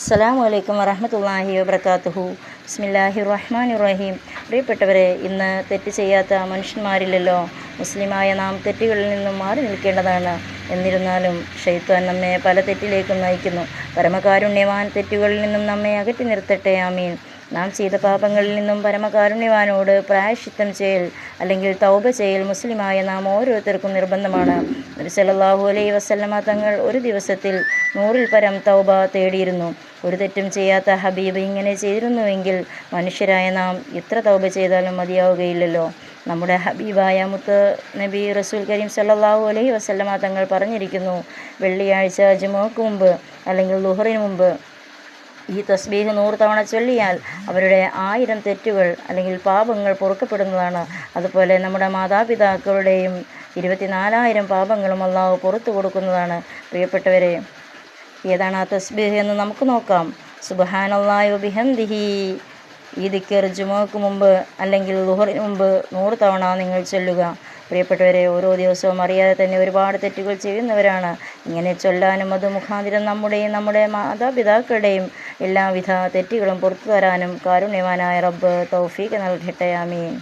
അസ്സലാമു അലൈക്കും വറഹമത്തല്ലാഹി വബർക്കാത്തുഹു ബിസ്മില്ലാഹി റഹ്മാൻ റഹീം പ്രിയപ്പെട്ടവരെ ഇന്ന് തെറ്റ് ചെയ്യാത്ത മനുഷ്യന്മാരില്ലല്ലോ. മുസ്ലിമായ നാം തെറ്റുകളിൽ നിന്നും മാറി നിൽക്കേണ്ടതാണ്. എന്നിരുന്നാലും ഷെയ്ത്താൻ നമ്മെ പല തെറ്റിലേക്കും നയിക്കുന്നു. പരമകാരുണ്യവാൻ തെറ്റുകളിൽ നിന്നും നമ്മെ അകറ്റി നിർത്തട്ടെ ആമീൻ. നാം ചെയ്ത പാപങ്ങളിൽ നിന്നും പരമകാരുണ്യവാനോട് പ്രായശിത്തം ചെയ്യൽ അല്ലെങ്കിൽ തൗബ ചെയ്യൽ മുസ്ലിമായ നാം ഓരോരുത്തർക്കും നിർബന്ധമാണ്. ഒരു സലല്ലാഹു അലൈ വസല്ലമ തങ്ങൾ ഒരു ദിവസത്തിൽ നൂറിൽ പരം തൗബ തേടിയിരുന്നു. ഒരു തെറ്റും ചെയ്യാത്ത ഹബീബ് ഇങ്ങനെ ചെയ്തിരുന്നുവെങ്കിൽ മനുഷ്യരായ നാം ഇത്ര തൗബ ചെയ്താലും മതിയാവുകയില്ലല്ലോ. നമ്മുടെ ഹബീബായ മുത്ത് നബി റസൂൽ കരീം സല്ലാഹു അലൈഹി വസല്ലമ തങ്ങൾ പറഞ്ഞിരിക്കുന്നു വെള്ളിയാഴ്ച ജുമോക്ക് മുമ്പ് അല്ലെങ്കിൽ ലുഹറിന് മുമ്പ് ഈ തസ്ബീഹ് നൂറ് തവണ ചൊല്ലിയാൽ അവരുടെ ആയിരം തെറ്റുകൾ അല്ലെങ്കിൽ പാപങ്ങൾ പൊറുക്കപ്പെടുന്നതാണ്. അതുപോലെ നമ്മുടെ മാതാപിതാക്കളുടെയും ഇരുപത്തിനാലായിരം പാപങ്ങളും അള്ളാഹു പുറത്തു കൊടുക്കുന്നതാണ്. പ്രിയപ്പെട്ടവരെ ഏതാണ് ആ തസ്ബീഹ് എന്ന് നമുക്ക് നോക്കാം. സുബഹാനല്ലായു ബിഹംദിഹി. ഈ ദിക്കർ ജുമുഅക്ക് മുമ്പ് അല്ലെങ്കിൽ ലുഹറിന് മുമ്പ് നൂറ് തവണ നിങ്ങൾ ചൊല്ലുക. പ്രിയപ്പെട്ടവരെ ഓരോ ദിവസവും അറിയാതെ തന്നെ ഒരുപാട് തെറ്റുകൾ ചെയ്യുന്നവരാണ്. ഇങ്ങനെ ചൊല്ലാനും അത് മുഖാന്തിരം നമ്മുടെയും നമ്മുടെ മാതാപിതാക്കളുടെയും എല്ലാവിധ തെറ്റുകളും പുറത്തു തരാനും കാരുണ്യവാനായ റബ്ബ് തൗഫീഖ് നൽകട്ടെ. ആമീൻ.